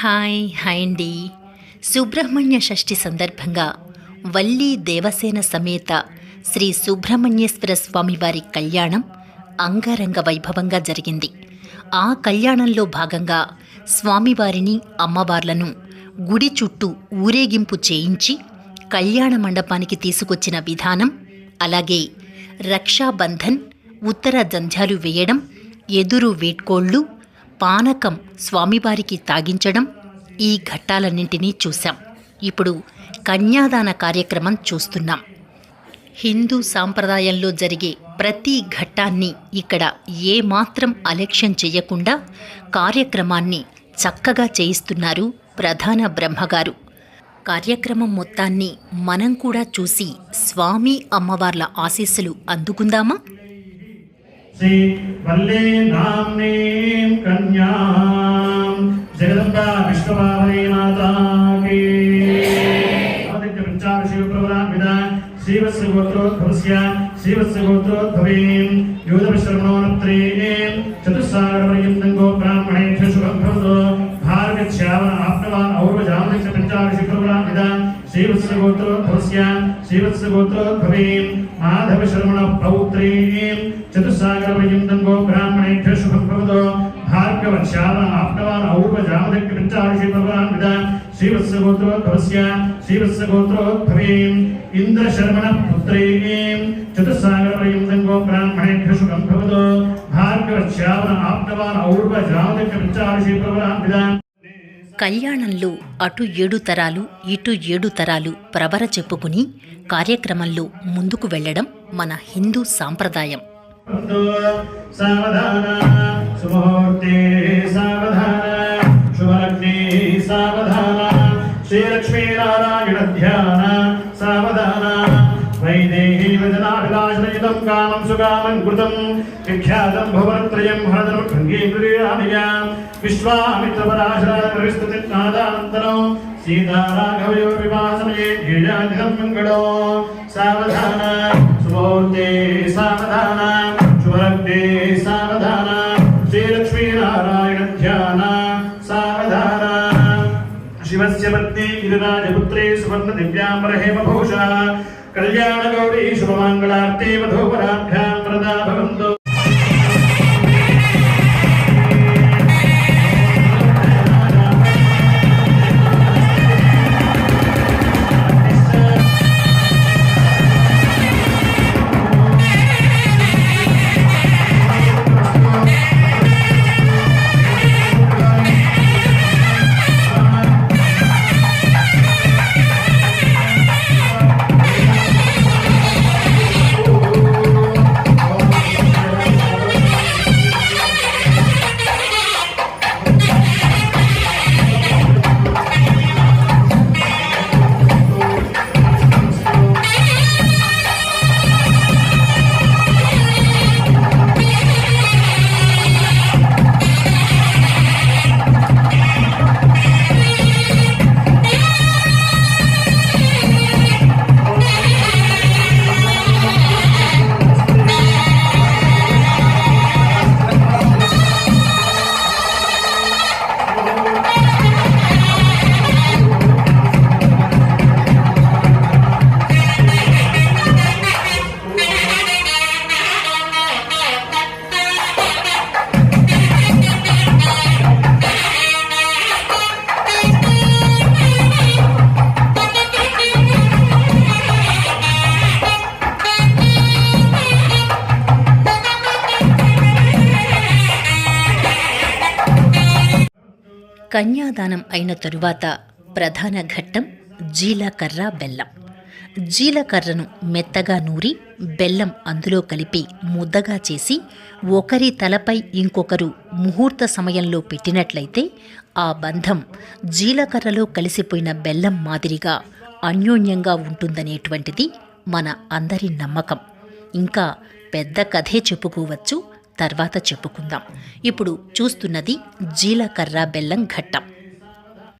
Hi hi అండి. సుబ్రహ్మణ్య షష్ఠి సందర్భంగా వల్లి దేవసేన సమేత శ్రీ సుబ్రహ్మణ్యేశ్వర స్వామివారి కళ్యాణం అంగరంగ వైభవంగా జరిగింది. ఆ కళ్యాణంలో భాగంగా స్వామివారిని అమ్మవార్లను గుడి చుట్టూ ఊరేగింపు చేయించి కళ్యాణ మండపానికి తీసుకొచ్చిన విధానం అలాగే రక్షాబంధన్ ఉత్తర జంధ్యాలు వేయడం ఎదురు వేట్కోళ్ళు పానకం స్వామివారికి తాగించడం ఈ ఘట్టాలన్నింటినీ చూశాం. ఇప్పుడు కన్యాదాన కార్యక్రమం చూస్తున్నాం. హిందూ సాంప్రదాయంలో జరిగే ప్రతి ఘట్టాన్ని ఇక్కడ ఏమాత్రం అలక్ష్యం చేయకుండా కార్యక్రమాన్ని చక్కగా చేయిస్తున్నారు ప్రధాన బ్రహ్మగారు. కార్యక్రమం మొత్తాన్ని మనం కూడా చూసి స్వామి అమ్మవార్ల ఆశీస్సులు అందుకుందామా? శ్రీ వల్లే నామ్నే కన్యా. జగదంబా విష్ణుభావై మాతాకి. శ్రీవత్స గోత్రోద్భవస్య శ్రీవత్స గోత్రోద్భవీం యూధవిశ్రమణోనత్రీం చతుస్సాగరపర్యంతం గో బ్రాహ్మణేభ్య శుభం భవతు భారగచ్యావ ఆప్నవాన్ ఔర్వజామనిక్ష పంచావిషి ప్రభురామిద శ్రీవత్స గోత్రోద్భవస్య और्वजामदित्य पंचार शिव प्रवरामिदा श्रीवत्स गोत्रोद्भवस्य श्रीवत्स गोत्रोद्भवीं माधव शर्मण पौत्रीं चतुस्सागरपर्यन्तं गो ब्राह्मणेभ्य शुभं भवतु भार्गवश्यावन आप्नवान् और्वजामदित्य पंचार शिव प्रवरामिदा श्रीवत्सगोत्रोद्भवस्य श्रीवत्सगोत्रोद्भवीम् इन्द्रशर्मणः पुत्रीम् चतुस्सागरपर्यन्तं गो ब्राह्मणेभ्यः शुभं भवतु भार्गवश्यावन आप्नवान् और्वजामदित्य पंचार शिव प्रवरामिदा కళ్యాణంలో అటు ఏడు తరాలు ఇటు ఏడు తరాలు ప్రబర చెప్పుకుని కార్యక్రమంలో ముందుకు వెళ్ళడం మన హిందూ సాంప్రదాయం. శ్రీలక్ష్మీనారాయణ ధ్యాన సావధాన వైదేహి ధనాభిలాషనయుతం కామం సుకామం కృతం విఖ్యాతం భువనత్రయం భరతనుభంగీమృగీరామిగా విశ్వామిత్రపరాశరాగరిస్తుతినాదానంతరం సీతారాఘవయో వివాసమయే ధీరాధిగం మంగళో సావధాన సుమూర్తే సావధాన గిరిరాజపుత్రే సువర్ణ దివ్యాంబరహేమ భూషా కళ్యాణగౌరీ శుభమంగళార్తే మధోపరాభ్యాం ప్రదా భవంతో కన్యాదానం అయిన తరువాత ప్రధాన ఘట్టం జీలకర్ర బెల్లం. జీలకర్రను మెత్తగా నూరి బెల్లం అందులో కలిపి ముద్దగా చేసి ఒకరి తలపై ఇంకొకరు ముహూర్త సమయంలో పెట్టినట్లయితే ఆ బంధం జీలకర్రలో కలిసిపోయిన బెల్లం మాదిరిగా అన్యోన్యంగా ఉంటుందనేటువంటిది మన అందరి నమ్మకం. ఇంకా పెద్ద కథే చెప్పుకోవచ్చు. తర్వాత చెప్పుకుందాం. ఇప్పుడు చూస్తున్నది జీలకర్ర బెల్లం ఘట్టం.